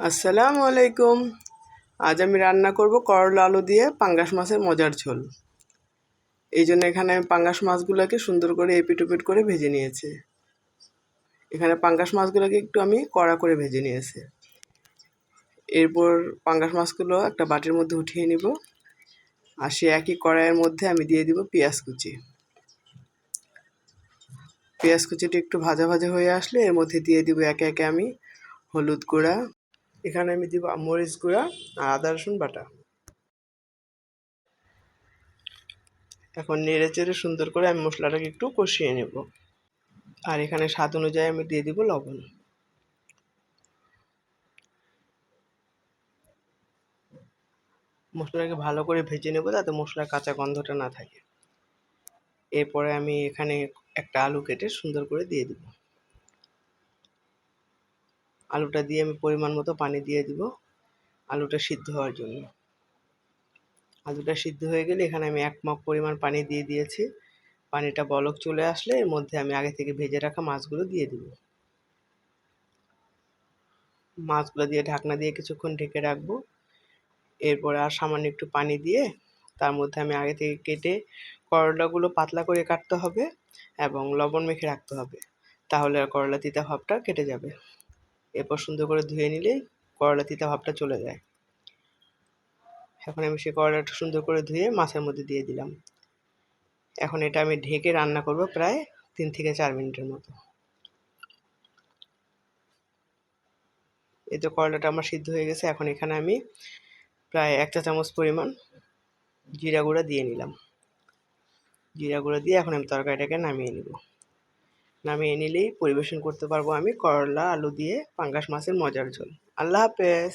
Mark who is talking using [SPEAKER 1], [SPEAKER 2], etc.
[SPEAKER 1] আসসালামু আলাইকুম। আজ আমি রান্না করব করলা আলু দিয়ে পাঙ্গাস মাছের মজার ঝোল। এই জন্য এখানে আমি পাঙ্গাস মাছগুলোকে সুন্দর করে এপিট ওপিট করে ভেজে নিয়েছি। এখানে পাঙ্গাস মাছগুলোকে একটু আমি কড়া করে ভেজে নিয়েছি। এরপর পাঙ্গাস মাছগুলো একটা বাটির মধ্যে উঠিয়ে নিব। আর সে একই কড়াইয়ের মধ্যে আমি দিয়ে দিব পেঁয়াজ কুচি। পেঁয়াজ কুচিটি একটু ভাজা ভাজা হয়ে আসলে এর মধ্যে দিয়ে দিব একে একে আমি হলুদ গুঁড়া এখানে আমি দিব মরিচ গুঁড়া আর আদা রসুন বাটা। এখন নেড়ে চেড়ে সুন্দর করে আমি মশলাটাকে একটু কষিয়ে নেব। আর এখানে স্বাদ অনুযায়ী আমি দিয়ে দিব লবণ। মশলাটাকে ভালো করে ভেজে নেব যাতে মশলার কাঁচা গন্ধটা না থাকে। এরপরে আমি এখানে একটা আলু কেটে সুন্দর করে দিয়ে দিব। আলুটা দিয়ে আমি পরিমাণ মতো পানি দিয়ে দিব আলুটা সিদ্ধ হওয়ার জন্য। আলুটা সিদ্ধ হয়ে গেলে এখানে আমি এক মাপ পরিমাণ পানি দিয়ে দিয়েছি। পানিটা বলক চলে আসলে এর মধ্যে আমি আগে থেকে ভেজে রাখা মাছগুলো দিয়ে দিব। মাছগুলো দিয়ে ঢাকনা দিয়ে কিছুক্ষণ ঢেকে রাখব। এরপরে আর সামান্য একটু পানি দিয়ে তার মধ্যে আমি আগে থেকে কেটে করলাগুলো পাতলা করে কাটতে হবে এবং লবণ মেখে রাখতে হবে। তাহলে আর করলা তিতা ভাবটা কেটে যাবে। এরপর সুন্দর করে ধুয়ে নিলেই করলা তিতা ভাবটা চলে যায়। এখন আমি সেই করলাটা সুন্দর করে ধুয়ে মাছের মধ্যে দিয়ে দিলাম। এখন এটা আমি ঢেকে রান্না করব প্রায় তিন থেকে চার মিনিটের মতো। এই তো করলাটা আমার সিদ্ধ হয়ে গেছে। এখন এখানে আমি প্রায় এক চা চামচ পরিমাণ জিরা গুঁড়া দিয়ে নিলাম। জিরা গুঁড়া দিয়ে এখন আমি তরকারিটাকে নামিয়ে নিব। নামিয়ে নিলেই পরিবেশন করতে পারব আমি করলা, আলু দিয়ে, পাঙ্গাস মাছের মজার ঝোল। আল্লাহ হাফেজ।